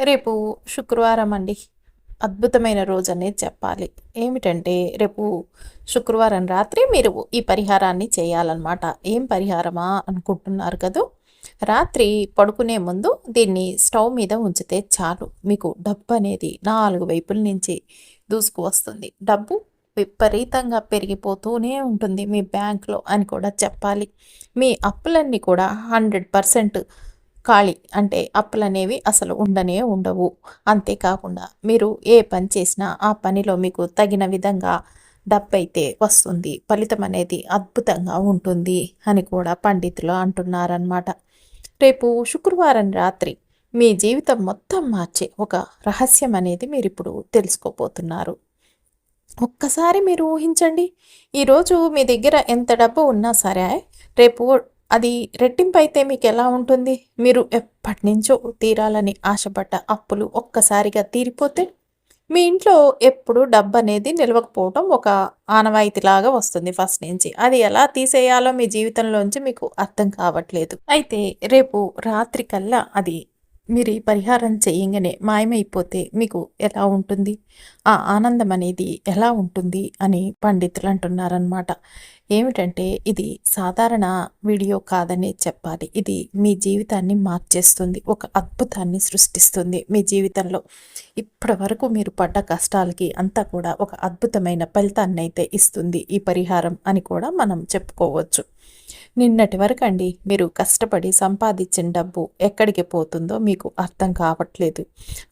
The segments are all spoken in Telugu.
రేపు శుక్రవారం అండి. అద్భుతమైన రోజు అనేది చెప్పాలి. ఏమిటంటే రేపు శుక్రవారం రాత్రి మీరు ఈ పరిహారాన్ని చేయాలన్నమాట. ఏం పరిహారమా అనుకుంటున్నారు కదా? రాత్రి పడుకునే ముందు దీన్ని స్టవ్ మీద ఉంచితే చాలు. మీకు డబ్బు అనేది నాలుగు వైపుల నుంచి దూసుకు వస్తుంది. డబ్బు విపరీతంగా పెరిగిపోతూనే ఉంటుంది మీ బ్యాంక్లో అని కూడా చెప్పాలి. మీ అప్పులన్నీ కూడా హండ్రెడ్ పర్సెంట్ ఖాళీ అంటే అప్పులు అనేవి అసలు ఉండనే ఉండవు. అంతేకాకుండా మీరు ఏ పని చేసినా ఆ పనిలో మీకు తగిన విధంగా డబ్బైతే వస్తుంది. ఫలితం అనేది అద్భుతంగా ఉంటుంది అని కూడా పండితులు అంటున్నారనమాట రేపు శుక్రవారం రాత్రి మీ జీవితం మొత్తం మార్చే ఒక రహస్యం అనేది మీరు ఇప్పుడు తెలుసుకోపోతున్నారు ఒక్కసారి మీరు ఊహించండి ఈరోజు మీ దగ్గర ఎంత డబ్బు ఉన్నా సరే రేపు అది రెట్టింపు అయితే మీకు ఎలా ఉంటుంది? మీరు ఎప్పటి నుంచో తీరాలని ఆశపడ్డ అప్పులు ఒక్కసారిగా తీరిపోతే మీ ఇంట్లో ఎప్పుడు డబ్బు అనేది నిలవకపోవడం ఒక ఆనవాయితీలాగా వస్తుంది ఫస్ట్ నుంచి. అది ఎలా తీసేయాలో మీ జీవితంలోంచి మీకు అర్థం కావట్లేదు. అయితే రేపు రాత్రి కల్లా అది మీరు ఈ పరిహారం చేయంగానే మాయమైపోతే మీకు ఎలా ఉంటుంది? ఆ ఆనందం అనేది ఎలా ఉంటుంది? అని పండితులు అంటున్నారనమాట ఏమిటంటే ఇది సాధారణ వీడియో కాదని చెప్పాలి. ఇది మీ జీవితాన్ని మార్చేస్తుంది. ఒక అద్భుతాన్ని సృష్టిస్తుంది మీ జీవితంలో. ఇప్పటి వరకు మీరు పడ్డ కష్టాలకి అంతా కూడా ఒక అద్భుతమైన ఫలితాన్ని అయితే ఇస్తుంది ఈ పరిహారం అని కూడా మనం చెప్పుకోవచ్చు. నిన్నటి వరకు అండి మీరు కష్టపడి సంపాదించిన డబ్బు ఎక్కడికి పోతుందో మీకు అర్థం కావట్లేదు.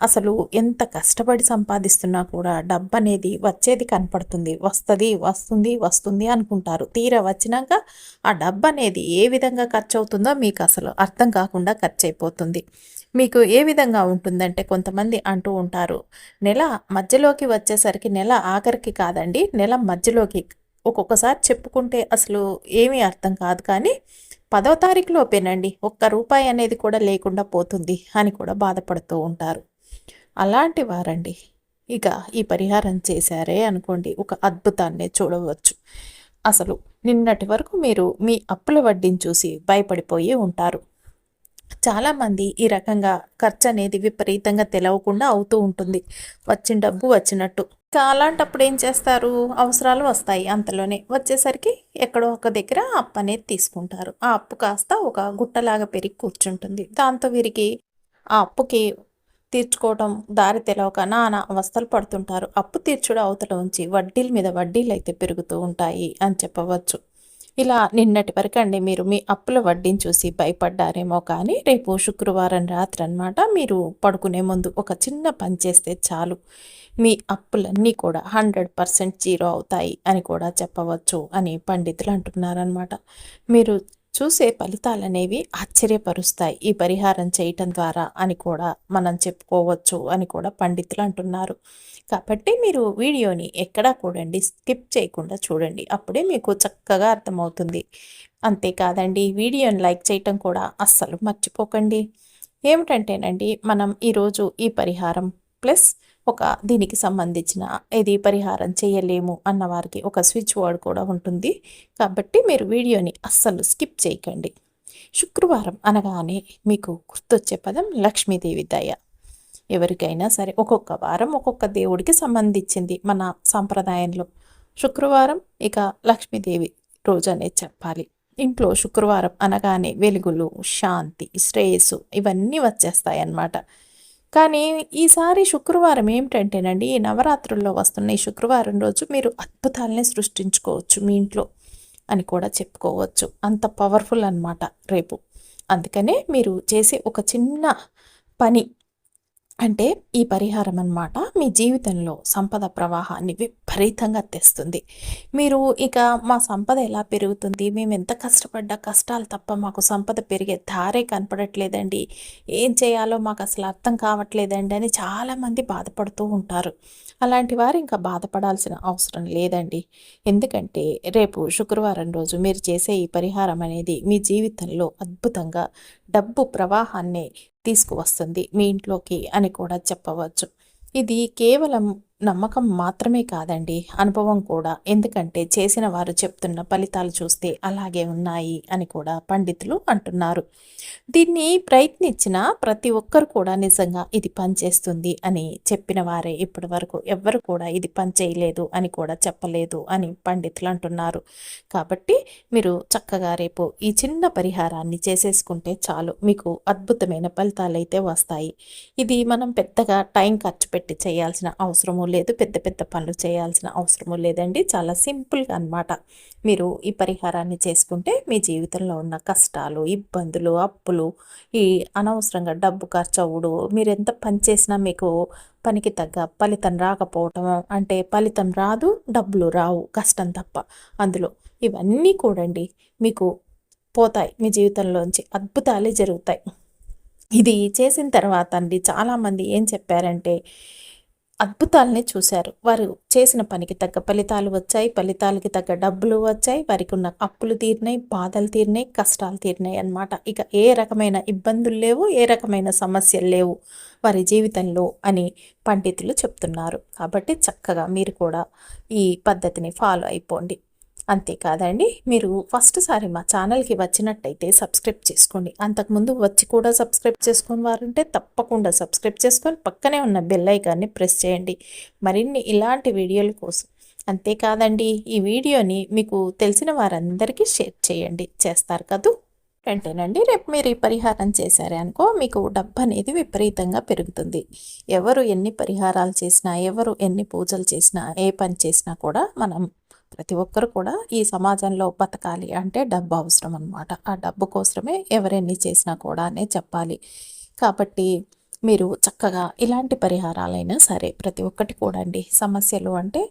అసలు ఎంత కష్టపడి సంపాదిస్తున్నా కూడా డబ్బు అనేది వచ్చేది కనపడుతుంది. వస్తుంది వస్తుంది వస్తుంది అనుకుంటారు. తీరా వచ్చినాక ఆ డబ్బు అనేది ఏ విధంగా ఖర్చు అవుతుందో మీకు అసలు అర్థం కాకుండా ఖర్చు అయిపోతుంది మీకు ఏ విధంగా ఉంటుందంటే కొంతమంది అంటూ ఉంటారు నెల మధ్యలోకి వచ్చేసరికి నెల ఆఖరికి కాదండి నెల మధ్యలోకి ఒక్కొక్కసారి చెప్పుకుంటే అసలు ఏమీ అర్థం కాదు కానీ పదో తారీఖులోపేనండి ఒక్క రూపాయి అనేది కూడా లేకుండా పోతుంది అని కూడా బాధపడుతూ ఉంటారు. అలాంటి వారండి. ఇక ఈ పరిహారం చేశారే అనుకోండి ఒక అద్భుతాన్ని చూడవచ్చు. అసలు నిన్నటి వరకు మీరు మీ అప్పుల వడ్డీని చూసి భయపడిపోయి ఉంటారు. చాలామంది ఈ రకంగా ఖర్చు అనేది విపరీతంగా తెలవకుండా అవుతూ ఉంటుంది. వచ్చిన డబ్బు వచ్చినట్టు. అలాంటప్పుడు ఏం చేస్తారు? అవసరాలు వస్తాయి అంతలోనే. వచ్చేసరికి ఎక్కడో ఒక దగ్గర అప్పు అనేది తీసుకుంటారు. ఆ అప్పు కాస్త ఒక గుట్టలాగా పెరిగి కూర్చుంటుంది. దాంతో వీరికి ఆ అప్పుకి తీర్చుకోవడం దారి తెలవక నానా అవస్థలు పడుతుంటారు. అప్పు తీర్చుడు అవతల ఉంచి వడ్డీల మీద వడ్డీలు అయితే పెరుగుతూ ఉంటాయి అని చెప్పవచ్చు. ఇలా నిన్నటి వరకు అండి మీరు మీ అప్పుల వడ్డీని చూసి భయపడ్డారేమో కానీ రేపు శుక్రవారం రాత్రి అనమాట మీరు పడుకునే ముందు ఒక చిన్న పని చేస్తే చాలు. మీ అప్పులన్నీ కూడా హండ్రెడ్ పర్సెంట్ జీరో అవుతాయి అని కూడా చెప్పవచ్చు అని పండితులు అంటున్నారనమాట మీరు చూసే ఫలితాలు అనేవి ఆశ్చర్యపరుస్తాయి ఈ పరిహారం చేయటం ద్వారా అని కూడా మనం చెప్పుకోవచ్చు అని కూడా పండితులు అంటున్నారు. కాబట్టి మీరు వీడియోని ఎక్కడా కూడండి స్కిప్ చేయకుండా చూడండి. అప్పుడే మీకు చక్కగా అర్థమవుతుంది. అంతేకాదండి వీడియోని లైక్ చేయటం కూడా అస్సలు మర్చిపోకండి. ఏమిటంటేనండి మనం ఈరోజు ఈ పరిహారం ప్లస్ ఒక దీనికి సంబంధించిన ఇది పరిహారం చేయలేము అన్నవారికి ఒక స్విచ్ వర్డ్ కూడా ఉంటుంది. కాబట్టి మీరు వీడియోని అస్సలు స్కిప్ చేయకండి. శుక్రవారం అనగానే మీకు గుర్తొచ్చే పదం లక్ష్మీదేవి దయ. ఎవరికైనా సరే ఒక్కొక్క వారం ఒక్కొక్క దేవుడికి సంబంధించింది మన సాంప్రదాయంలో. శుక్రవారం ఇక లక్ష్మీదేవి రోజు అనేది చెప్పాలి. ఇంట్లో శుక్రవారం అనగానే వెలుగులు శాంతి శ్రేయస్సు ఇవన్నీ వచ్చేస్తాయి అన్నమాట కానీ ఈసారి శుక్రవారం ఏమిటంటేనండి ఈ నవరాత్రుల్లో వస్తున్న ఈ శుక్రవారం రోజు మీరు అద్భుతాలనే సృష్టించుకోవచ్చు మీ ఇంట్లో అని కూడా చెప్పుకోవచ్చు. అంత పవర్ఫుల్ అనమాట రేపు. అందుకనే మీరు చేసే ఒక చిన్న పని అంటే ఈ పరిహారం అన్నమాట మీ జీవితంలో సంపద ప్రవాహాన్ని విపరీతంగా తెస్తుంది. మీరు ఇక మా సంపద ఎలా పెరుగుతుంది? మేము ఎంత కష్టపడ్డా కష్టాలు తప్ప మాకు సంపద పెరిగే దారే కనపడట్లేదండి. ఏం చేయాలో మాకు అసలు అర్థం కావట్లేదండి అని చాలామంది బాధపడుతూ ఉంటారు. అలాంటి వారు ఇంకా బాధపడాల్సిన అవసరం లేదండి. ఎందుకంటే రేపు శుక్రవారం రోజు మీరు చేసే ఈ పరిహారం అనేది మీ జీవితంలో అద్భుతంగా డబ్బు ప్రవాహాన్ని తీసుకువస్తుంది మీ ఇంట్లోకి అని కూడా చెప్పవచ్చు. ఇది కేవలం నమ్మకం మాత్రమే కాదండి అనుభవం కూడా. ఎందుకంటే చేసిన వారు చెప్తున్న ఫలితాలు చూస్తే అలాగే ఉన్నాయి అని కూడా పండితులు అంటున్నారు. దీన్ని ప్రయత్నించిన ప్రతి ఒక్కరు కూడా నిజంగా ఇది పనిచేస్తుంది అని చెప్పిన వారే ఇప్పటి వరకు ఎవ్వరు కూడా ఇది పనిచేయలేదు అని కూడా చెప్పలేదు అని పండితులు అంటున్నారు. కాబట్టి మీరు చక్కగా రేపు ఈ చిన్న పరిహారాన్ని చేసేసుకుంటే చాలు. మీకు అద్భుతమైన ఫలితాలు అయితే వస్తాయి. ఇది మనం పెద్దగా టైం ఖర్చు పెట్టి చేయాల్సిన అవసరము లేదు పెద్ద పెద్ద పనులు చేయాల్సిన అవసరము లేదండి. చాలా సింపుల్గా అనమాట మీరు ఈ పరిహారాన్ని చేసుకుంటే మీ జీవితంలో ఉన్న కష్టాలు ఇబ్బందులు అప్పులు ఈ అనవసరంగా డబ్బు ఖర్చు అవ్వడు మీరు ఎంత పని చేసినా మీకు పనికి తగ్గ ఫలితం రాకపోవటం అంటే ఫలితం రాదు డబ్బులు రావు కష్టం తప్ప. అందులో ఇవన్నీ కూడండి మీకు పోతాయి. మీ జీవితంలోంచి అద్భుతాలే జరుగుతాయి. ఇది చేసిన తర్వాత అండి చాలామంది ఏం చెప్పారంటే అద్భుతాలని చూశారు. వారు చేసిన పనికి తగ్గ ఫలితాలు వచ్చాయి. ఫలితాలకి తగ్గ డబ్బులు వచ్చాయి. వారికి ఉన్న అప్పులు తీరినాయి బాధలు తీరినాయి కష్టాలు తీరినాయి అన్నమాట. ఇక ఏ రకమైన ఇబ్బందులు లేవు ఏ రకమైన సమస్యలు లేవు వారి జీవితంలో అని పండితులు చెప్తున్నారు. కాబట్టి చక్కగా మీరు కూడా ఈ పద్ధతిని ఫాలో అయిపోండి. అంతేకాదండి మీరు ఫస్ట్ సారి మా ఛానల్కి వచ్చినట్టయితే సబ్స్క్రైబ్ చేసుకోండి. అంతకుముందు వచ్చి కూడా సబ్స్క్రైబ్ చేసుకుని వారుంటే తప్పకుండా సబ్స్క్రైబ్ చేసుకొని పక్కనే ఉన్న బెల్ ఐకాన్ని ప్రెస్ చేయండి. మరిన్ని ఇలాంటి వీడియోల కోసం అంతేకాదండి ఈ వీడియోని మీకు తెలిసిన వారందరికీ షేర్ చేయండి. చేస్తారు కదూ? వెంటేనండి రేపు మీరు ఈ పరిహారం చేశారే అనుకో మీకు డబ్బు అనేది విపరీతంగా పెరుగుతుంది. ఎవరు ఎన్ని పరిహారాలు చేసినా ఎవరు ఎన్ని పూజలు చేసినా ఏ పని చేసినా కూడా మనం ప్రతి ఒక్కరు కూడా ఈ సమాజంలో బతకాలి అంటే డబ్బు అవసరం అనమాట ఆ డబ్బు కోసమే ఎవరెన్ని చేసినా కూడా అనే చెప్పాలి. కాబట్టి మీరు చక్కగా ఇలాంటి పరిహారాలైనా సరే ప్రతి ఒక్కటి కూడా అండి. సమస్యలు అంటే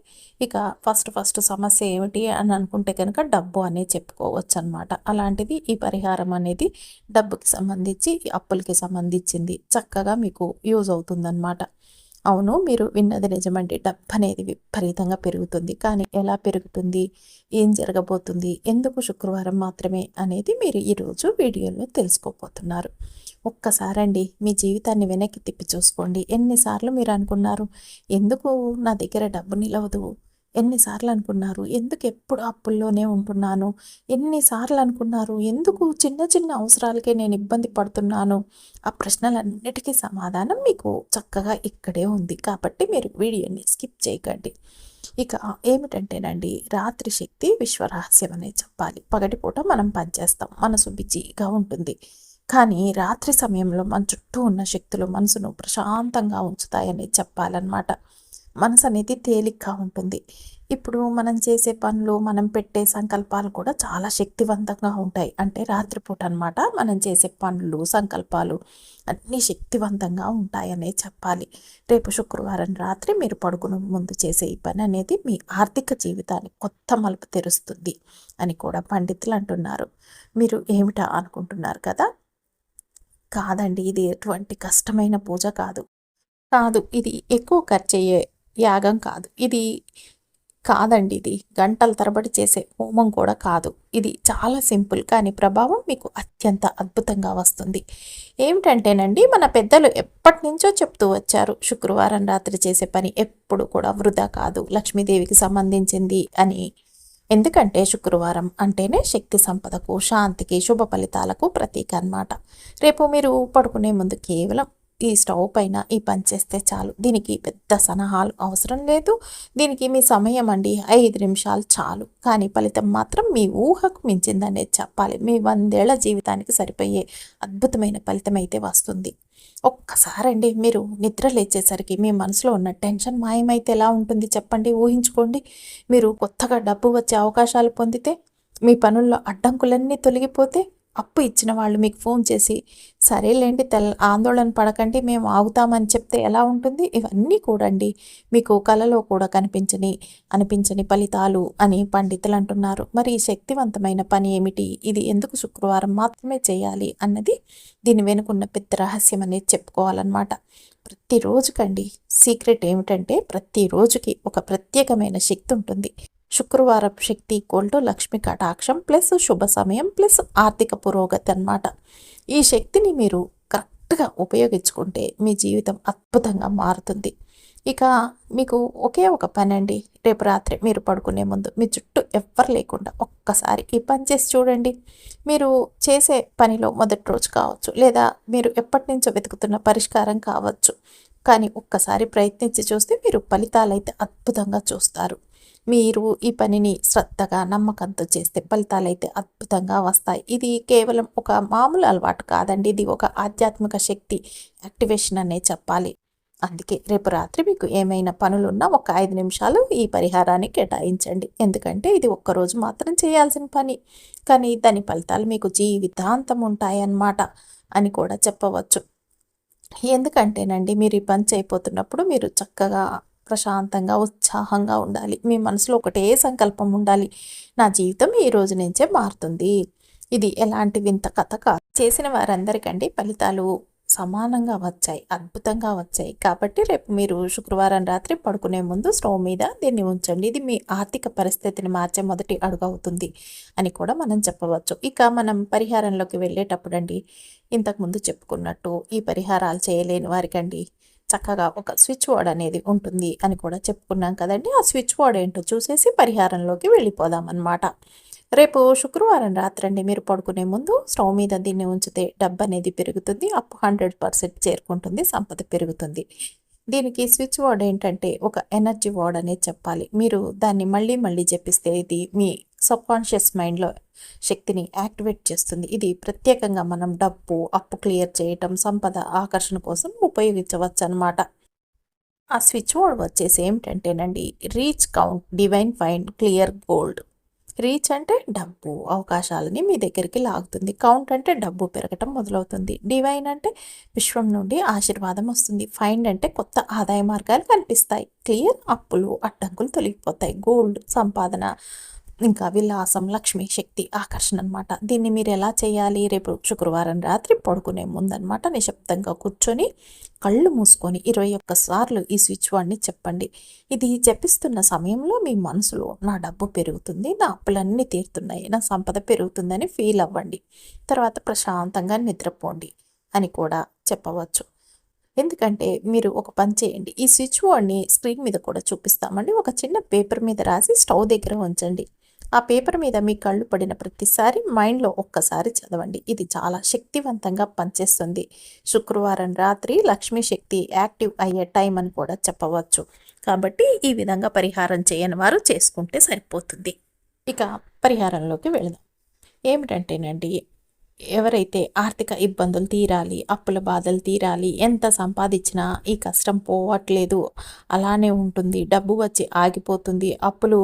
ఇక ఫస్ట్ ఫస్ట్ సమస్య ఏమిటి అని అనుకుంటే కనుక డబ్బు అనే చెప్పుకోవచ్చు అనమాట అలాంటిది ఈ పరిహారం అనేది డబ్బుకి సంబంధించి అప్పులకి సంబంధించింది చక్కగా మీకు యూజ్ అవుతుందన్నమాట. అవును మీరు విన్నది నిజమండి. డబ్బు అనేది విపరీతంగా పెరుగుతుంది. కానీ ఎలా పెరుగుతుంది? ఏం జరగబోతుంది? ఎందుకు శుక్రవారం మాత్రమే అనేది మీరు ఈరోజు వీడియోలో తెలుసుకోబోతున్నారు. ఒక్కసారండి మీ జీవితాన్ని వెనక్కి తిప్పి చూసుకోండి. ఎన్నిసార్లు మీరు అనుకున్నారు ఎందుకు నా దగ్గర డబ్బు నిలవదు? ఎన్నిసార్లు అనుకున్నారు? ఎందుకు ఎప్పుడు అప్పుల్లోనే ఉంటున్నాను? ఎన్నిసార్లు అనుకున్నారు? ఎందుకు చిన్న చిన్న అవసరాలకే నేను ఇబ్బంది పడుతున్నాను? ఆ ప్రశ్నలన్నిటికీ సమాధానం మీకు చక్కగా ఇక్కడే ఉంది. కాబట్టి మీరు వీడియోని స్కిప్ చేయకండి. ఇక ఏమిటంటేనండి రాత్రి శక్తి విశ్వరహస్యం అనే చెప్పాలి. పగటిపూట మనం పనిచేస్తాం. మనసు బిజీగా ఉంటుంది. కానీ రాత్రి సమయంలో మన చుట్టూ ఉన్న శక్తులు మనసును ప్రశాంతంగా ఉంచుతాయని చెప్పాలన్నమాట. మనసు అనేది తేలిగ్గా ఉంటుంది. ఇప్పుడు మనం చేసే పనులు మనం పెట్టే సంకల్పాలు కూడా చాలా శక్తివంతంగా ఉంటాయి. అంటే రాత్రిపూట అనమాట మనం చేసే పనులు సంకల్పాలు అన్నీ శక్తివంతంగా ఉంటాయనే చెప్పాలి. రేపు శుక్రవారం రాత్రి మీరు పడుకునే ముందు చేసే ఈ పని అనేది మీ ఆర్థిక జీవితాన్ని కొత్త మలుపు తెరుస్తుంది అని కూడా పండితులు అంటున్నారు. మీరు ఏమిటా అనుకుంటున్నారు కదా? కాదండి ఇది ఎటువంటి కష్టమైన పూజ కాదు. కాదు ఇది ఎక్కువ ఖర్చు అయ్యే యాగం కాదు. ఇది కాదండి ఇది. గంటల తరబడి చేసే హోమం కూడా కాదు. ఇది చాలా సింపుల్ కానీ ప్రభావం మీకు అత్యంత అద్భుతంగా వస్తుంది. ఏమిటంటేనండి మన పెద్దలు ఎప్పటి నుంచో చెప్తూ వచ్చారు శుక్రవారం రాత్రి చేసే పని ఎప్పుడు కూడా వృధా కాదు. లక్ష్మీదేవికి సంబంధించింది అని. ఎందుకంటే శుక్రవారం అంటేనే శక్తి సంపదకు శాంతికి శుభ ఫలితాలకు ప్రతీక అన్నమాట. రేపు మీరు పడుకునే ముందు కేవలం ఈ స్టవ్ పైన ఈ పని చేస్తే చాలు. దీనికి పెద్ద సలహాలు అవసరం లేదు. దీనికి మీ సమయం అండి. ఐదు నిమిషాలు చాలు. కానీ ఫలితం మాత్రం మీ ఊహకు మించిందనే చెప్పాలి. మీ వందేళ్ళ జీవితానికి సరిపోయే అద్భుతమైన ఫలితం అయితే వస్తుంది. ఒక్కసారండి మీరు నిద్ర లేచేసరికి మీ మనసులో ఉన్న టెన్షన్ మాయమైతే ఎలా ఉంటుంది చెప్పండి. ఊహించుకోండి. మీరు కొత్తగా డబ్బు వచ్చే అవకాశాలు పొందితే మీ పనుల్లో అడ్డంకులన్నీ తొలగిపోతే అప్పు ఇచ్చిన వాళ్ళు మీకు ఫోన్ చేసి సరేలేండి తెల్ ఆందోళన పడకండి మేము ఆగుతామని చెప్తే ఎలా ఉంటుంది? ఇవన్నీ కూడండి మీకు కలలో కూడా కనిపించని అనిపించని ఫలితాలు అని పండితులు అంటున్నారు. మరి శక్తివంతమైన పని ఏమిటి? ఇది ఎందుకు శుక్రవారం మాత్రమే చేయాలి అన్నది దీని వెనుకున్న పెద్ద రహస్యం అనేది చెప్పుకోవాలన్నమాట. ప్రతిరోజుకండి. సీక్రెట్ ఏమిటంటే ప్రతిరోజుకి ఒక ప్రత్యేకమైన శక్తి ఉంటుంది. శుక్రవారం శక్తి ఈక్వల్ టు లక్ష్మి కటాక్షం ప్లస్ శుభ సమయం ప్లస్ ఆర్థిక పురోగతి అనమాట ఈ శక్తిని మీరు కరెక్ట్గా ఉపయోగించుకుంటే మీ జీవితం అద్భుతంగా మారుతుంది. ఇక మీకు ఒకే ఒక పని అండి రేపు రాత్రి మీరు పడుకునే ముందు మీ చుట్టూ ఎవ్వరు లేకుండా ఒక్కసారి ఈ పని చేసి చూడండి. మీరు చేసే పనిలో మొదటి రోజు కావచ్చు లేదా మీరు ఎప్పటి నుంచో వెతుకుతున్న పరిష్కారం కావచ్చు. కానీ ఒక్కసారి ప్రయత్నించి చూస్తే మీరు ఫలితాలు అయితే అద్భుతంగా చూస్తారు. మీరు ఈ పనిని శ్రద్ధగా నమ్మకంతో చేస్తే ఫలితాలు అయితే అద్భుతంగా వస్తాయి. ఇది కేవలం ఒక మామూలు అలవాటు కాదండి. ఇది ఒక ఆధ్యాత్మిక శక్తి యాక్టివేషన్ అనే చెప్పాలి. అందుకే రేపు రాత్రి మీకు ఏమైనా పనులున్నా ఒక ఐదు నిమిషాలు ఈ పరిహారాన్ని కేటాయించండి. ఎందుకంటే ఇది ఒక్కరోజు మాత్రం చేయాల్సిన పని. కానీ దాని ఫలితాలు మీకు జీవితాంతం ఉంటాయన్నమాట అని కూడా చెప్పవచ్చు. ఎందుకంటేనండి మీరు ఈ పని చేయబోతున్నప్పుడు మీరు చక్కగా ప్రశాంతంగా ఉత్సాహంగా ఉండాలి. మీ మనసులో ఒకటే సంకల్పం ఉండాలి. నా జీవితం ఈ రోజు నుంచే మారుతుంది. ఇది ఎలాంటి వింత కథ కాదు. చేసిన వారందరికండి ఫలితాలు సమానంగా వచ్చాయి అద్భుతంగా వచ్చాయి. కాబట్టి రేపు మీరు శుక్రవారం రాత్రి పడుకునే ముందు స్టవ్ మీద దీన్ని ఉంచండి. ఇది మీ ఆర్థిక పరిస్థితిని మార్చే మొదటి అడుగు అవుతుంది అని కూడా మనం చెప్పవచ్చు. ఇక మనం పరిహారంలోకి వెళ్ళేటప్పుడు అండి ఇంతకుముందు చెప్పుకున్నట్టు ఈ పరిహారాలు చేయలేని వారికండి చక్కగా ఒక స్విచ్ బోర్డ్ అనేది ఉంటుంది అని కూడా చెప్పుకున్నాం కదండి. ఆ స్విచ్ బోర్డ్ ఏంటో చూసేసి పరిహారంలోకి వెళ్ళిపోదాం అనమాట రేపు శుక్రవారం రాత్రండి మీరు పడుకునే ముందు స్టవ్ మీద దీన్ని ఉంచితే డబ్బు అనేది పెరుగుతుంది. అప్పు హండ్రెడ్ పర్సెంట్ చేరుకుంటుంది. సంపద పెరుగుతుంది. దీనికి స్విచ్ బోర్డ్ ఏంటంటే ఒక ఎనర్జీ వర్డ్ అనేది చెప్పాలి. మీరు దాన్ని మళ్ళీ మళ్ళీ చెప్పిస్తే ఇది మీ సబ్కాన్షియస్ మైండ్లో శక్తిని యాక్టివేట్ చేస్తుంది. ఇది ప్రత్యేకంగా మనం డబ్బు అప్పు క్లియర్ చేయటం సంపద ఆకర్షణ కోసం ఉపయోగించవచ్చు అనమాట ఆ స్విచ్ బోర్డ్ వచ్చేసి ఏమిటంటేనండి rich count divine find clear gold. Rich అంటే డబ్బు అవకాశాలని మీ దగ్గరికి లాగుతుంది. కౌంట్ అంటే డబ్బు పెరగటం మొదలవుతుంది. డివైన్ అంటే విశ్వం నుండి ఆశీర్వాదం వస్తుంది. ఫైండ్ అంటే కొత్త ఆదాయ మార్గాలు కనిపిస్తాయి. క్లియర్ అప్పులు అడ్డంకులు తొలగిపోతాయి. గోల్డ్ సంపాదన ఇంకా విలాసం లక్ష్మీ శక్తి ఆకర్షణ అనమాట దీన్ని మీరు ఎలా చేయాలి? రేపు శుక్రవారం రాత్రి పడుకునే ముందనమాట నిశ్శబ్దంగా కూర్చొని కళ్ళు మూసుకొని ఇరవై ఒక్క సార్లు ఈ స్విచ్ వాడిని చెప్పండి. ఇది జపిస్తున్న సమయంలో మీ మనసులో నా డబ్బు పెరుగుతుంది నా అప్పులన్నీ తీరుతున్నాయి నా సంపద పెరుగుతుందని ఫీల్ అవ్వండి. తర్వాత ప్రశాంతంగా నిద్రపోండి అని కూడా చెప్పవచ్చు. ఎందుకంటే మీరు ఒక పని చేయండి. ఈ స్విచ్ బోర్డ్ని స్క్రీన్ మీద కూడా చూపిస్తామండి. ఒక చిన్న పేపర్ మీద రాసి స్టవ్ దగ్గర ఉంచండి. ఆ పేపర్ మీద మీ కళ్ళు పడిన ప్రతిసారి మైండ్లో ఒక్కసారి చదవండి. ఇది చాలా శక్తివంతంగా పనిచేస్తుంది. శుక్రవారం రాత్రి లక్ష్మీ శక్తి యాక్టివ్ అయ్యే టైం అని కూడా చెప్పవచ్చు. కాబట్టి ఈ విధంగా పరిహారం చేయని వారు చేసుకుంటే సరిపోతుంది. ఇక పరిహారంలోకి వెళదాం. ఏమిటంటేనండి ఎవరైతే ఆర్థిక ఇబ్బందులు తీరాలి అప్పుల బాధలు తీరాలి ఎంత సంపాదించినా ఈ కష్టం పోవట్లేదు అలానే ఉంటుంది డబ్బు వచ్చి ఆగిపోతుంది అప్పులు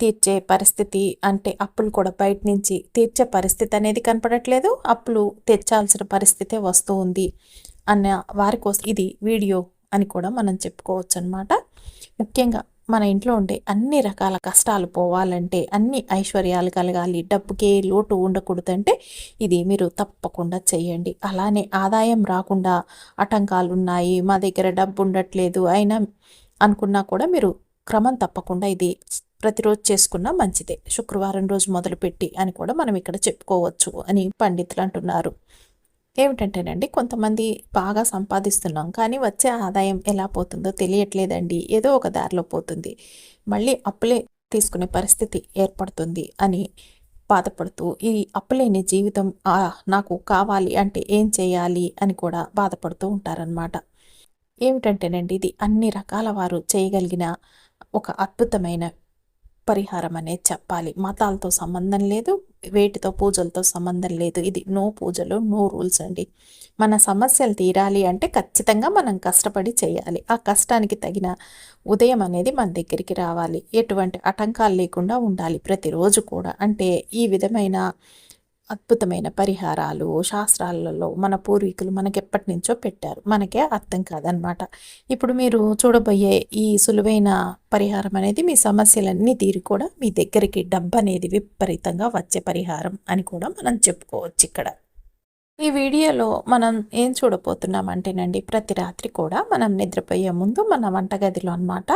తీర్చే పరిస్థితి అంటే అప్పులు కూడా బయట నుంచి తీర్చే పరిస్థితి అనేది కనపడట్లేదు. అప్పులు తెచ్చాల్సిన పరిస్థితే వస్తూ ఉంది అన్న వారి కోసం ఇది వీడియో అని కూడా మనం చెప్పుకోవచ్చు అనమాట ముఖ్యంగా మన ఇంట్లో ఉండే అన్ని రకాల కష్టాలు పోవాలంటే అన్ని ఐశ్వర్యాలు కలగాలి డబ్బుకే లోటు ఉండకూడదంటే ఇది మీరు తప్పకుండా చేయండి అలానే ఆదాయం రాకుండా ఆటంకాలు ఉన్నాయి మా దగ్గర డబ్బు ఉండట్లేదు అయినా అనుకున్నా కూడా మీరు క్రమం తప్పకుండా ఇది ప్రతిరోజు చేసుకున్నా మంచిదే. శుక్రవారం రోజు మొదలుపెట్టి అని కూడా మనం ఇక్కడ చెప్పుకోవచ్చు అని పండితులు అంటున్నారు. ఏమిటంటేనండి కొంతమంది బాగా సంపాదిస్తున్నాం కానీ వచ్చే ఆదాయం ఎలా పోతుందో తెలియట్లేదండి. ఏదో ఒక దారిలో పోతుంది. మళ్ళీ అప్పులే తీసుకునే పరిస్థితి ఏర్పడుతుంది అని బాధపడుతూ ఈ అప్పులేని జీవితం నాకు కావాలి అంటే ఏం చేయాలి అని కూడా బాధపడుతూ ఉంటారనమాట ఏమిటంటేనండి ఇది అన్ని రకాల వారు చేయగలిగిన ఒక అద్భుతమైన పరిహారం అనేది చెప్పాలి. మతాలతో సంబంధం లేదు వేటితో పూజలతో సంబంధం లేదు. ఇది నో పూజలు నో రూల్స్ అండి. మన సమస్యలు తీరాలి అంటే ఖచ్చితంగా మనం కష్టపడి చేయాలి. ఆ కష్టానికి తగిన ఉదయం అనేది మన దగ్గరికి రావాలి. ఎటువంటి ఆటంకాలు లేకుండా ఉండాలి ప్రతిరోజు కూడా. అంటే ఈ విధమైన అద్భుతమైన పరిహారాలు శాస్త్రాలలో మన పూర్వీకులు మనకి ఎప్పటి నుంచో పెట్టారు. మనకే అర్థం కాదనమాట ఇప్పుడు మీరు చూడబోయే ఈ సులువైన పరిహారం అనేది మీ సమస్యలన్నీ తీరి కూడా మీ దగ్గరికి డబ్బు అనేది విపరీతంగా వచ్చే పరిహారం అని కూడా మనం చెప్పుకోవచ్చు ఇక్కడ. ఈ వీడియోలో మనం ఏం చూడబోతున్నాం అంటేనండి ప్రతి రాత్రి కూడా మనం నిద్రపోయే ముందు మన వంటగదిలో అనమాట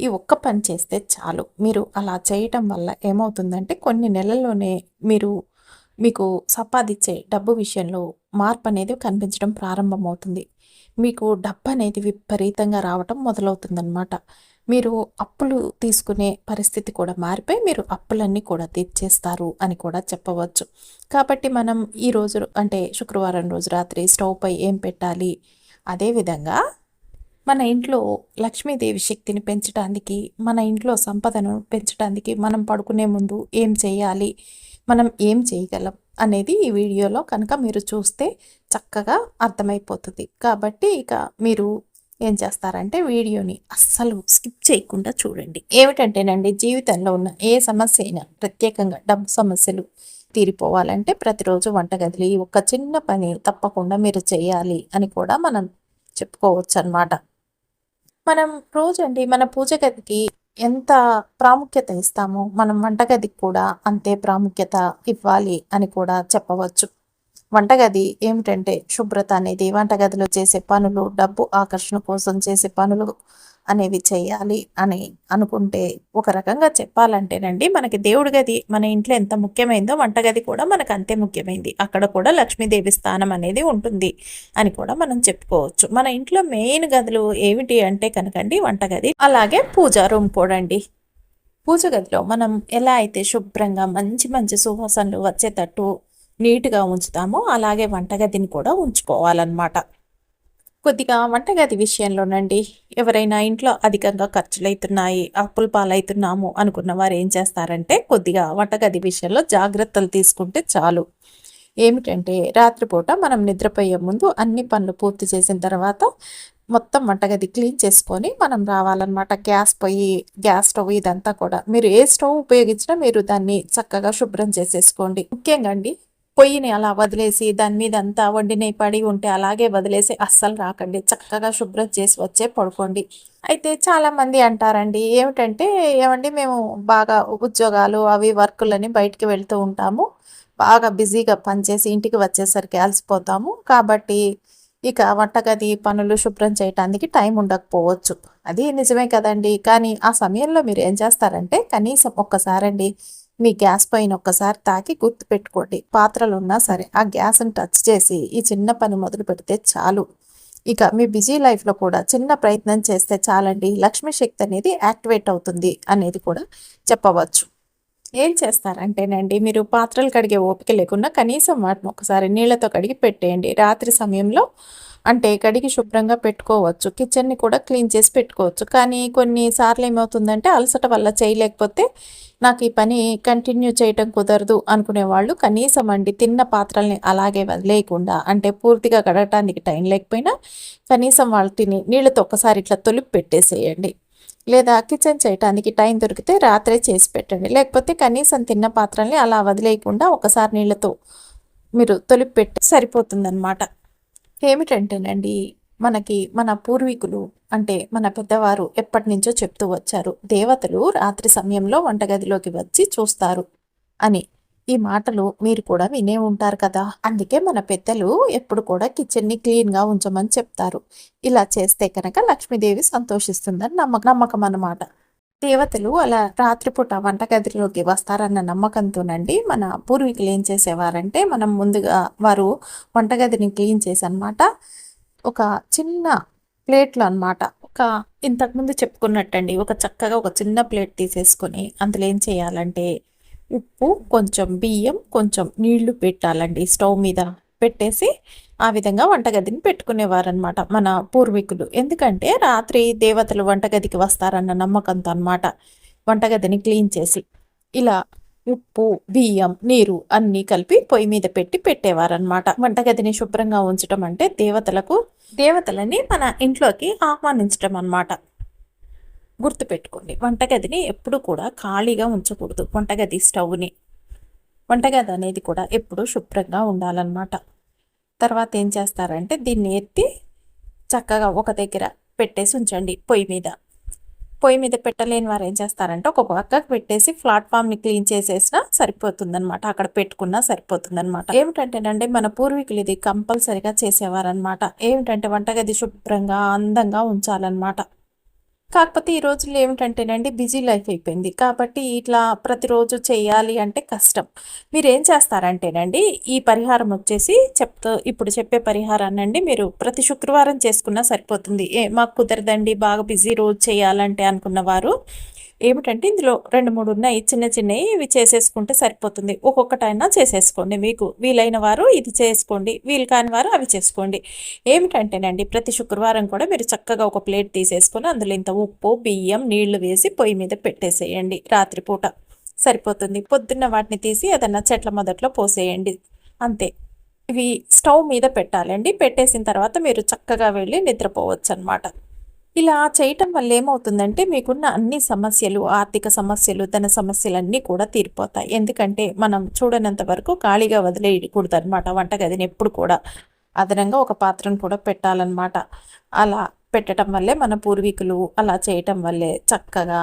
ఈ ఒక్క పని చేస్తే చాలు. మీరు అలా చేయటం వల్ల ఏమవుతుందంటే కొన్ని నెలల్లోనే మీరు మీకు సంపాదించే డబ్బు విషయంలో మార్పు అనేది కనిపించడం ప్రారంభమవుతుంది. మీకు డబ్బు అనేది విపరీతంగా రావటం మొదలవుతుందన్నమాట. మీరు అప్పులు తీసుకునే పరిస్థితి కూడా మారిపోయి మీరు అప్పులన్నీ కూడా తీర్చేస్తారు అని కూడా చెప్పవచ్చు. కాబట్టి మనం ఈ రోజు అంటే శుక్రవారం రోజు రాత్రి స్టవ్ పై ఏం పెట్టాలి? అదేవిధంగా మన ఇంట్లో లక్ష్మీదేవి శక్తిని పెంచడానికి మన ఇంట్లో సంపదను పెంచడానికి మనం పడుకునే ముందు ఏం చేయాలి? మనం ఏం చేయగలం అనేది ఈ వీడియోలో కనుక మీరు చూస్తే చక్కగా అర్థమైపోతుంది. కాబట్టి ఇక మీరు ఏం చేస్తారంటే వీడియోని అస్సలు స్కిప్ చేయకుండా చూడండి. ఏమిటంటేనండి జీవితంలో ఉన్న ఏ సమస్య అయినా ప్రత్యేకంగా డబ్బు సమస్యలు తీరిపోవాలంటే ప్రతిరోజు వంటగదిలో ఈ ఒక చిన్న పని తప్పకుండా మీరు చేయాలి అని కూడా మనం చెప్పుకోవచ్చు అనమాట మనం రోజండి మన పూజ గదికి ఎంత ప్రాముఖ్యత ఇస్తామో మనం వంటగదికి కూడా అంతే ప్రాముఖ్యత ఇవ్వాలి అని కూడా చెప్పవచ్చు. వంటగది ఏమిటంటే శుభ్రత అనేది. వంటగదిలో చేసే పనులు డబ్బు ఆకర్షణ కోసం చేసే పనులు అనేవి చేయాలి అని అనుకుంటే ఒక రకంగా చెప్పాలంటేనండి మనకి దేవుడి గది మన ఇంట్లో ఎంత ముఖ్యమైందో వంటగది కూడా మనకు అంతే ముఖ్యమైంది. అక్కడ కూడా లక్ష్మీదేవి స్థానం అనేది ఉంటుంది అని కూడా మనం చెప్పుకోవచ్చు. మన ఇంట్లో మెయిన్ గదులు ఏమిటి అంటే కనుకండి వంటగది అలాగే పూజా రూమ్ కూడా అండి పూజ గదిలో మనం ఎలా అయితే శుభ్రంగా మంచి మంచి సువాసనలు వచ్చేటట్టు నీట్గా ఉంచుతామో. అలాగే వంటగదిని కూడా ఉంచుకోవాలన్నమాట. కొద్దిగా వంటగది విషయంలోనండి. ఎవరైనా ఇంట్లో అధికంగా ఖర్చులైతున్నాయి అప్పుల పాలైతున్నాము అనుకున్న వారు ఏం చేస్తారంటే కొద్దిగా వంటగది విషయంలో జాగ్రత్తలు తీసుకుంటే చాలు. ఏమిటంటే రాత్రిపూట మనం నిద్రపోయే ముందు అన్ని పనులు పూర్తి చేసిన తర్వాత మొత్తం వంటగది క్లీన్ చేసుకొని మనం రావాలన్నమాట. గ్యాస్ పొయ్యి గ్యాస్ స్టవ్ ఇదంతా కూడా. మీరు ఏ స్టవ్ ఉపయోగించినా మీరు దాన్ని చక్కగా శుభ్రం చేసేసుకోండి. ముఖ్యంగా అండి పొయ్యిని అలా వదిలేసి దాని మీద అంతా వండిన పడి ఉంటే అలాగే వదిలేసి అస్సలు రాకండి. చక్కగా శుభ్రం చేసి వచ్చే పడుకోండి. అయితే చాలామంది అంటారండి ఏమిటంటే ఏమండి మేము బాగా ఉద్యోగాలు అవి వర్కులని బయటికి వెళ్తూ ఉంటాము. బాగా బిజీగా పనిచేసి ఇంటికి వచ్చేసరికి అలసిపోతాము. కాబట్టి ఇక వంటగది పనులు శుభ్రం చేయటానికి టైం ఉండకపోవచ్చు. అది నిజమే కదండి. కానీ ఆ సమయంలో మీరు ఏం చేస్తారంటే కనీసం ఒక్కసారండి మీ గ్యాస్ పైన ఒక్కసారి తాకి గుర్తు పెట్టుకోండి. పాత్రలు ఉన్నా సరే ఆ గ్యాస్ని టచ్ చేసి ఈ చిన్న పని మొదలు పెడితే చాలు. ఇక మీ బిజీ లైఫ్లో కూడా చిన్న ప్రయత్నం చేస్తే చాలండి. లక్ష్మీ శక్తి అనేది యాక్టివేట్ అవుతుంది అనేది కూడా చెప్పవచ్చు. ఏం చేస్తారంటేనండి మీరు పాత్రలు కడిగే ఓపిక లేకుండా కనీసం వాటిని ఒకసారి నీళ్ళతో కడిగి పెట్టేయండి. రాత్రి సమయంలో అంటే కడిగి శుభ్రంగా పెట్టుకోవచ్చు. కిచెన్ని కూడా క్లీన్ చేసి పెట్టుకోవచ్చు. కానీ కొన్నిసార్లు ఏమవుతుందంటే అలసట వల్ల చేయలేకపోతే నాకు ఈ పని కంటిన్యూ చేయటం కుదరదు అనుకునే వాళ్ళు కనీసం అండి తిన్న పాత్రల్ని అలాగే వదిలేయకుండా అంటే పూర్తిగా కడగటానికి టైం లేకపోయినా కనీసం వాళ్ళు తిని నీళ్ళతో ఒకసారి ఇట్లా తొలిపి పెట్టేసేయండి. లేదా కిచెన్ చేయటానికి టైం దొరికితే రాత్రే చేసి పెట్టండి. లేకపోతే కనీసం తిన్న పాత్రల్ని అలా వదిలేయకుండా ఒకసారి నీళ్ళతో మీరు తొలిపి పెట్టి సరిపోతుందన్నమాట. ఏమిటంటేనండి మనకి మన పూర్వీకులు అంటే మన పెద్దవారు ఎప్పటి నుంచో చెప్తూ వచ్చారు దేవతలు రాత్రి సమయంలో వంటగదిలోకి వచ్చి చూస్తారు అని. ఈ మాటలు మీరు కూడా వినే ఉంటారు కదా. అందుకే మన పెద్దలు ఎప్పుడు కూడా కిచెన్ని క్లీన్గా ఉంచమని చెప్తారు. ఇలా చేస్తే కనుక లక్ష్మీదేవి సంతోషిస్తుందని నమ్మక నమ్మకం అన్నమాట. దేవతలు అలా రాత్రిపూట వంటగదిలోకి వస్తారన్న నమ్మకంతోనండి మన పూర్వీకులు ఏం చేసేవారంటే మనం ముందుగా వారు వంటగదిని క్లీన్ చేసి అనమాట ఒక చిన్న ప్లేట్లు అనమాట ఒక ఇంతకుముందు చెప్పుకున్నట్టండి ఒక చక్కగా ఒక చిన్న ప్లేట్ తీసేసుకొని అందులో ఏం చేయాలంటే ఉప్పు కొంచెం బియ్యం కొంచెం నీళ్ళు పెట్టాలండి. స్టవ్ మీద పెట్టేసి ఆ విధంగా వంటగదిని పెట్టుకునేవారనమాట మన పూర్వీకులు. ఎందుకంటే రాత్రి దేవతలు వంటగదికి వస్తారన్న నమ్మకంతో అనమాట వంటగదిని క్లీన్ చేసి. ఇలా ఉప్పు బియ్యం నీరు అన్నీ కలిపి పొయ్యి మీద పెట్టి పెట్టేవారనమాట వంటగదిని శుభ్రంగా ఉంచడం అంటే దేవతలకు దేవతలని మన ఇంట్లోకి ఆహ్వానించడం అనమాట గుర్తుపెట్టుకోండి. వంటగదిని ఎప్పుడు కూడా ఖాళీగా ఉంచకూడదు. వంటగది స్టవ్ని. వంటగది అనేది కూడా ఎప్పుడు శుభ్రంగా ఉండాలన్నమాట. తర్వాత ఏం చేస్తారంటే దీన్ని ఎత్తి చక్కగా ఒక దగ్గర పెట్టేసి ఉంచండి పొయ్యి మీద. పొయ్యి మీద పెట్టలేని వారు ఏం చేస్తారంటే ఒక పక్కకు పెట్టేసి ప్లాట్ఫామ్ని క్లీన్ చేసేసినా సరిపోతుందనమాట అక్కడ పెట్టుకున్నా సరిపోతుందనమాట ఏమిటంటేనండి మన పూర్వీకులు ఇది కంపల్సరిగా చేసేవారనమాట ఏమిటంటే వంటగది శుభ్రంగా అందంగా ఉంచాలన్నమాట. కాకపోతే ఈ రోజుల్లో ఏమిటంటేనండి బిజీ లైఫ్ అయిపోయింది. కాబట్టి ఇట్లా ప్రతిరోజు చేయాలి అంటే కష్టం. మీరు ఏం చేస్తారంటేనండి ఈ పరిహారం వచ్చేసి చెప్తా ఇప్పుడు చెప్పే పరిహారాన్ని అండి మీరు ప్రతి శుక్రవారం చేసుకున్నా సరిపోతుంది. ఏ మాకు కుదరదండి బాగా బిజీ రోజు చేయాలంటే అనుకున్న వారు ఏమిటంటే ఇందులో రెండు మూడు ఉన్నాయి. చిన్న చిన్నవి ఇవి చేసేసుకుంటే సరిపోతుంది. ఒక్కొక్కటైనా చేసేసుకోండి మీకు. వీలైన వారు ఇది చేసుకోండి. వీలు కాని వారు అవి చేసుకోండి. ఏమిటంటేనండి ప్రతి శుక్రవారం కూడా మీరు చక్కగా ఒక ప్లేట్ తీసేసుకొని అందులో ఇంత ఉప్పు బియ్యం నీళ్ళు వేసి పొయ్యి మీద పెట్టేసేయండి రాత్రిపూట. సరిపోతుంది. పొద్దున్న వాటిని తీసి ఏదన్నా చెట్ల మొదట్లో పోసేయండి. అంతే. ఇవి స్టవ్ మీద పెట్టాలండి. పెట్టేసిన తర్వాత మీరు చక్కగా వెళ్ళి నిద్రపోవచ్చు అనమాట ఇలా చేయటం వల్ల ఏమవుతుందంటే మీకున్న అన్ని సమస్యలు ఆర్థిక సమస్యలు ధన సమస్యలన్నీ కూడా తీరిపోతాయి. ఎందుకంటే మనం చూడనంత వరకు ఖాళీగా వదిలేయకూడదు అనమాట వంటగదిని ఎప్పుడు కూడా అదనంగా ఒక పాత్రను కూడా పెట్టాలన్నమాట. అలా పెట్టడం వల్లే మన పూర్వీకులు అలా చేయటం వల్లే చక్కగా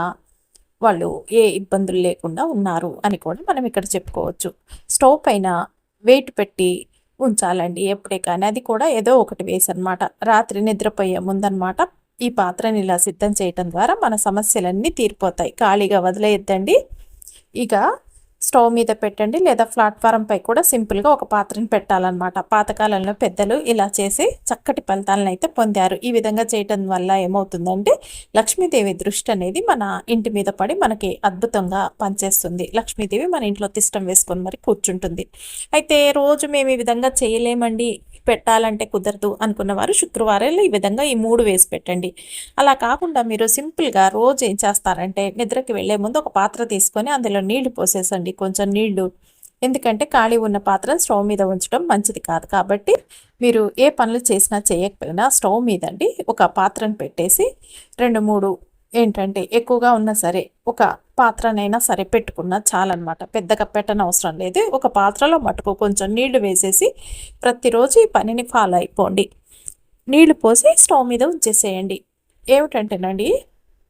వాళ్ళు ఏ ఇబ్బందులు లేకుండా ఉన్నారు అని కూడా మనం ఇక్కడ చెప్పుకోవచ్చు. స్టవ్ పైన వెయిట్ పెట్టి ఉంచాలండి ఎప్పుడే కానీ. అది కూడా ఏదో ఒకటి వేసి అనమాట రాత్రి నిద్రపోయే ముందనమాట ఈ పాత్రని ఇలా సిద్ధం చేయటం ద్వారా మన సమస్యలన్నీ తీరిపోతాయి. ఖాళీగా వదిలేయద్దండి. ఇక స్టవ్ మీద పెట్టండి లేదా ప్లాట్ఫారం పై కూడా సింపుల్గా ఒక పాత్రని పెట్టాలన్నమాట. పాతకాలంలో పెద్దలు ఇలా చేసి చక్కటి ఫలితాలను అయితే పొందారు. ఈ విధంగా చేయటం వల్ల ఏమవుతుందంటే లక్ష్మీదేవి దృష్టి అనేది మన ఇంటి మీద పడి మనకి అద్భుతంగా పనిచేస్తుంది. లక్ష్మీదేవి మన ఇంట్లో తిష్టం వేసుకొని మరి కూర్చుంటుంది. అయితే రోజు మేము ఈ విధంగా చేయలేమండి. పెట్టాలంటే కుదరదు అనుకున్న వారు శుక్రవారాలు ఈ విధంగా ఈ మూడు వేసి పెట్టండి. అలా కాకుండా మీరు సింపుల్గా రోజు ఏం చేస్తారంటే నిద్రకి వెళ్ళే ముందు ఒక పాత్ర తీసుకొని అందులో నీళ్ళు పోసేసండి. కొంచెం నీళ్ళు. ఎందుకంటే ఖాళీ ఉన్న పాత్రను స్టవ్ మీద ఉంచడం మంచిది కాదు. కాబట్టి మీరు ఏ పనులు చేసినా చేయకపోయినా స్టవ్ మీద అండి ఒక పాత్రను పెట్టేసి రెండు మూడు ఏంటంటే ఎక్కువగా ఉన్నా సరే ఒక పాత్రనైనా సరే పెట్టుకున్నా చాలన్నమాట. పెద్దగా పెట్టని అవసరం లేదు. ఒక పాత్రలో మటుకు కొంచెం నీళ్ళు వేసేసి ప్రతిరోజు ఈ పనిని ఫాలో అయిపోండి. నీళ్ళు పోసి స్టవ్ మీద ఉంచేసేయండి. ఏమిటంటేనండి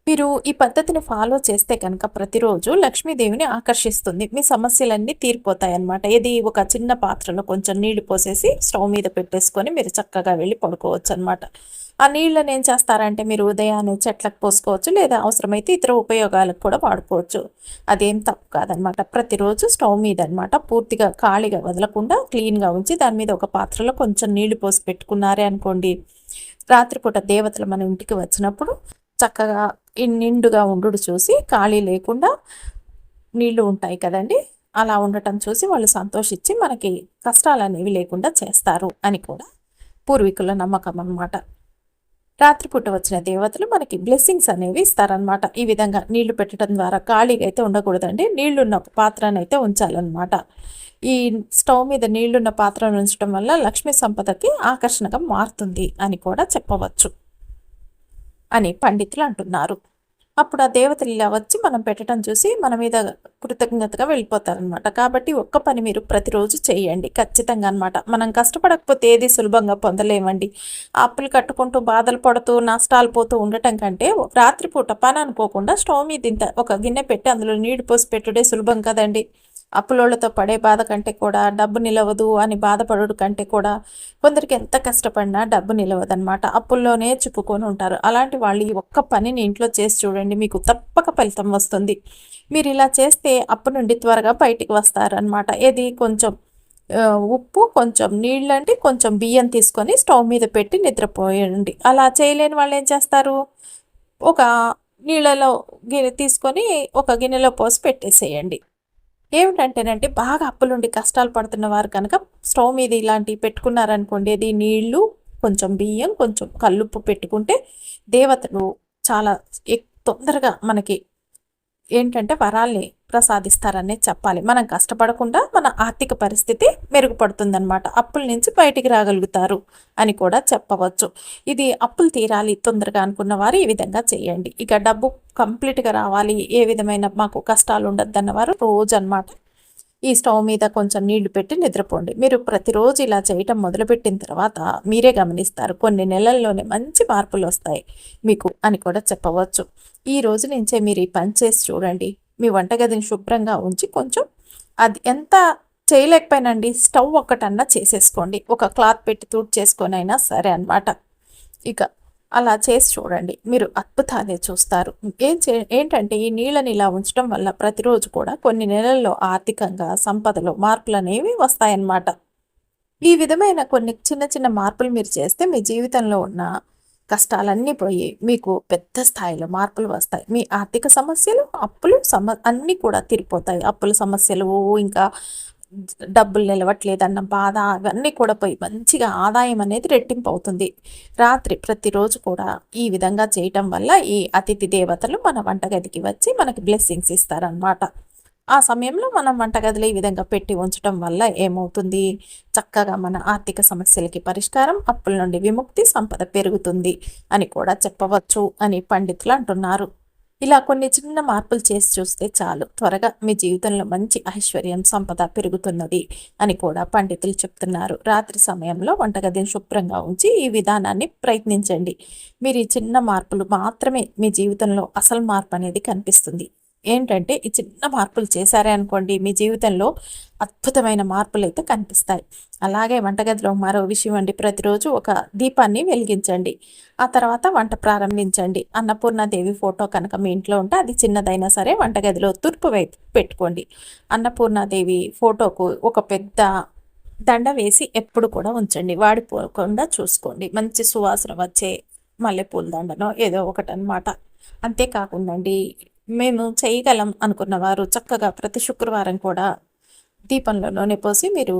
మీరు ఈ పద్ధతిని ఫాలో చేస్తే కనుక ప్రతిరోజు లక్ష్మీదేవిని ఆకర్షిస్తుంది. మీ సమస్యలన్నీ తీరిపోతాయి అన్నమాట ఇది ఒక చిన్న పాత్రలో కొంచెం నీళ్ళు పోసేసి స్టవ్ మీద పెట్టేసుకొని మీరు చక్కగా వెళ్ళి పడుకోవచ్చు అనమాట ఆ నీళ్ళని ఏం చేస్తారంటే మీరు ఉదయాన్నే చెట్లకు పోసుకోవచ్చు లేదా అవసరమైతే ఇతర ఉపయోగాలకు కూడా వాడుకోవచ్చు. అదేం తప్పు కాదనమాట. ప్రతిరోజు స్టవ్ మీద అనమాట పూర్తిగా ఖాళీగా వదలకుండా క్లీన్గా ఉంచి దాని మీద ఒక పాత్రలో కొంచెం నీళ్ళు పోసి పెట్టుకున్నారే అనుకోండి. రాత్రిపూట దేవతలు మన ఇంటికి వచ్చినప్పుడు చక్కగా నిండుగా ఉండు చూసి ఖాళీ లేకుండా నీళ్ళు ఉంటాయి కదండి. అలా ఉండటం చూసి వాళ్ళు సంతోషించి మనకి కష్టాలు అనేవి లేకుండా చేస్తారు అని కూడా పూర్వీకుల నమ్మకం అన్నమాట రాత్రిపూట వచ్చిన దేవతలు మనకి బ్లెస్సింగ్స్ అనేవి ఇస్తారనమాట ఈ విధంగా నీళ్ళు పెట్టడం ద్వారా ఖాళీగా అయితే ఉండకూడదండి. నీళ్ళున్న పాత్రను అయితే ఉంచాలన్నమాట. ఈ స్టవ్ మీద నీళ్ళున్న పాత్రను ఉంచడం వల్ల లక్ష్మీ సంపదకి ఆకర్షణగా మారుతుంది అని కూడా చెప్పవచ్చు అని పండితులు అంటున్నారు. అప్పుడు ఆ దేవతలు ఇలా వచ్చి మనం పెట్టడం చూసి మన మీద కృతజ్ఞతగా వెళ్ళిపోతారనమాట కాబట్టి ఒక్క పని మీరు ప్రతిరోజు చేయండి. ఖచ్చితంగా అనమాట మనం కష్టపడకపోతే ఏది సులభంగా పొందలేమండి. అప్పులు కట్టుకుంటూ బాధలు పడుతూ నష్టాలు పోతూ ఉండటం కంటే రాత్రిపూట పని అనుకోకుండా స్టవ్ మీద ఇంత ఒక గిన్నె పెట్టి అందులో నీళ్ళు పోసి పెట్టుడే సులభం కదండి. అప్పులోళ్ళతో పడే బాధ కంటే కూడా డబ్బు నిలవదు అని బాధపడు కంటే కూడా కొందరికి ఎంత కష్టపడినా డబ్బు నిలవదనమాట అప్పుల్లోనే చిక్కుకొని ఉంటారు. అలాంటి వాళ్ళు ఈ ఒక్క పనిని ఇంట్లో చేసి చూడండి మీకు తప్పక ఫలితం వస్తుంది. మీరు ఇలా చేస్తే అప్పు నుండి త్వరగా బయటికి వస్తారనమాట ఏది? కొంచెం ఉప్పు కొంచెం నీళ్ళండి కొంచెం బియ్యం తీసుకొని స్టవ్ మీద పెట్టి నిద్రపోయండి. అలా చేయలేని వాళ్ళు ఏం చేస్తారు? ఒక నీళ్ళలో గిన్నె తీసుకొని ఒక గిన్నెలో పోసి పెట్టేసేయండి. ఏమిటంటేనంటే బాగా అప్పులుండి కష్టాలు పడుతున్న వారు కనుక స్టవ్ మీద ఇలాంటివి పెట్టుకున్నారనుకోండి అది నీళ్ళు కొంచెం బియ్యం కొంచెం కల్లుప్పు పెట్టుకుంటే దేవతలు చాలా తొందరగా మనకి ఏంటంటే వరాల్ని ప్రసాదిస్తారనే చెప్పాలి. మనం కష్టపడకుండా మన ఆర్థిక పరిస్థితి మెరుగుపడుతుందన్నమాట. అప్పుల నుంచి బయటికి రాగలుగుతారు అని కూడా చెప్పవచ్చు. ఇది అప్పులు తీరాలి తొందరగా అనుకున్న వారు ఈ విధంగా చేయండి. ఇక డబ్బు కంప్లీట్గా రావాలి ఏ విధమైన మాకు కష్టాలు ఉండొద్దన్న వారు రోజు అనమాట ఈ స్టవ్ మీద కొంచెం నీళ్ళు పెట్టి నిద్రపోండి. మీరు ప్రతిరోజు ఇలా చేయటం మొదలుపెట్టిన తర్వాత మీరే గమనిస్తారు కొన్ని నెలల్లోనే మంచి మార్పులు వస్తాయి మీకు అని కూడా చెప్పవచ్చు. ఈ రోజు నుంచే మీరు ఈ పని చేసి చూడండి. మీ వంటగదిని శుభ్రంగా ఉంచి కొంచెం అది ఎంత చేయలేకపోయినండి స్టవ్ ఒక్కటన్నా చేసేసుకోండి. ఒక క్లాత్ పెట్టి తూట్ చేసుకొని అయినా సరే అనమాట ఇక అలా చేసి చూడండి. మీరు అద్భుతాన్ని చూస్తారు. ఏం చే ఏంటంటే ఈ నీళ్ళని ఇలా ఉంచడం వల్ల ప్రతిరోజు కూడా కొన్ని నెలల్లో ఆర్థికంగా సంపదలో మార్పులు అనేవి వస్తాయన్నమాట. ఈ విధమైన కొన్ని చిన్న చిన్న మార్పులు మీరు చేస్తే మీ జీవితంలో ఉన్న కష్టాలన్నీ పోయి మీకు పెద్ద స్థాయిలో మార్పులు వస్తాయి. మీ ఆర్థిక సమస్యలు అప్పులు సమ అన్నీ కూడా తీరిపోతాయి. అప్పుల సమస్యలు ఇంకా డబ్బులు నిలవట్లేదన్న బాధ అవన్నీ కూడా పోయి మంచిగా ఆదాయం అనేది రెట్టింపు అవుతుంది. రాత్రి ప్రతిరోజు కూడా ఈ విధంగా చేయటం వల్ల ఈ అతిథి దేవతలు మన వంటగదికి వచ్చి మనకి బ్లెస్సింగ్స్ ఇస్తారనమాట ఆ సమయంలో మనం వంటగదిలో ఈ విధంగా పెట్టి ఉంచడం వల్ల ఏమవుతుంది? చక్కగా మన ఆర్థిక సమస్యలకి పరిష్కారం అప్పుల నుండి విముక్తి సంపద పెరుగుతుంది అని కూడా చెప్పవచ్చు అని పండితులు అంటున్నారు. ఇలా కొన్ని చిన్న మార్పులు చేసి చూస్తే చాలు. త్వరగా మీ జీవితంలో మంచి ఐశ్వర్యం సంపద పెరుగుతున్నది అని కూడా పండితులు చెప్తున్నారు. రాత్రి సమయంలో వంటగదిని శుభ్రంగా ఉంచి ఈ విధానాన్ని ప్రయత్నించండి. మీరు ఈ చిన్న మార్పులు మాత్రమే మీ జీవితంలో అసలు మార్పు అనేది కనిపిస్తుంది. ఏంటంటే ఈ చిన్న మార్పులు చేశారే అనుకోండి మీ జీవితంలో అద్భుతమైన మార్పులు అయితే కనిపిస్తాయి. అలాగే వంటగదిలో మరో విషయం అండి ప్రతిరోజు ఒక దీపాన్ని వెలిగించండి. ఆ తర్వాత వంట ప్రారంభించండి. అన్నపూర్ణాదేవి ఫోటో కనుక మీ ఇంట్లో ఉంటే అది చిన్నదైనా సరే వంటగదిలో తూర్పు వైపు పెట్టుకోండి. అన్నపూర్ణాదేవి ఫోటోకు ఒక పెద్ద దండ వేసి ఎప్పుడు కూడా ఉంచండి. వాడిపోకుండా చూసుకోండి. మంచి సువాసన వచ్చే మల్లెపూల దండనో ఏదో ఒకటి అనమాట అంతేకాకుండా మేము చేయగలం అనుకున్న వారు చక్కగా ప్రతి శుక్రవారం కూడా దీపంలో నూనె పోసి మీరు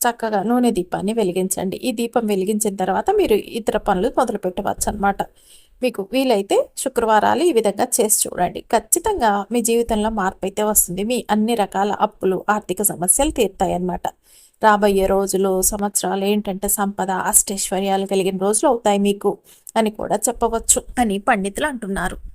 చక్కగా నూనె దీపాన్ని వెలిగించండి. ఈ దీపం వెలిగించిన తర్వాత మీరు ఇతర పనులు మొదలు పెట్టవచ్చు అనమాట మీకు వీలైతే శుక్రవారాలు ఈ విధంగా చేసి చూడండి. ఖచ్చితంగా మీ జీవితంలో మార్పు అయితే వస్తుంది. మీ అన్ని రకాల అప్పులు ఆర్థిక సమస్యలు తీరుతాయి అన్నమాట. రాబోయే రోజులు సంవత్సరాలు ఏంటంటే సంపద అష్టైశ్వర్యాలు కలిగిన రోజులు అవుతాయి మీకు అని కూడా చెప్పవచ్చు అని పండితులు అంటున్నారు.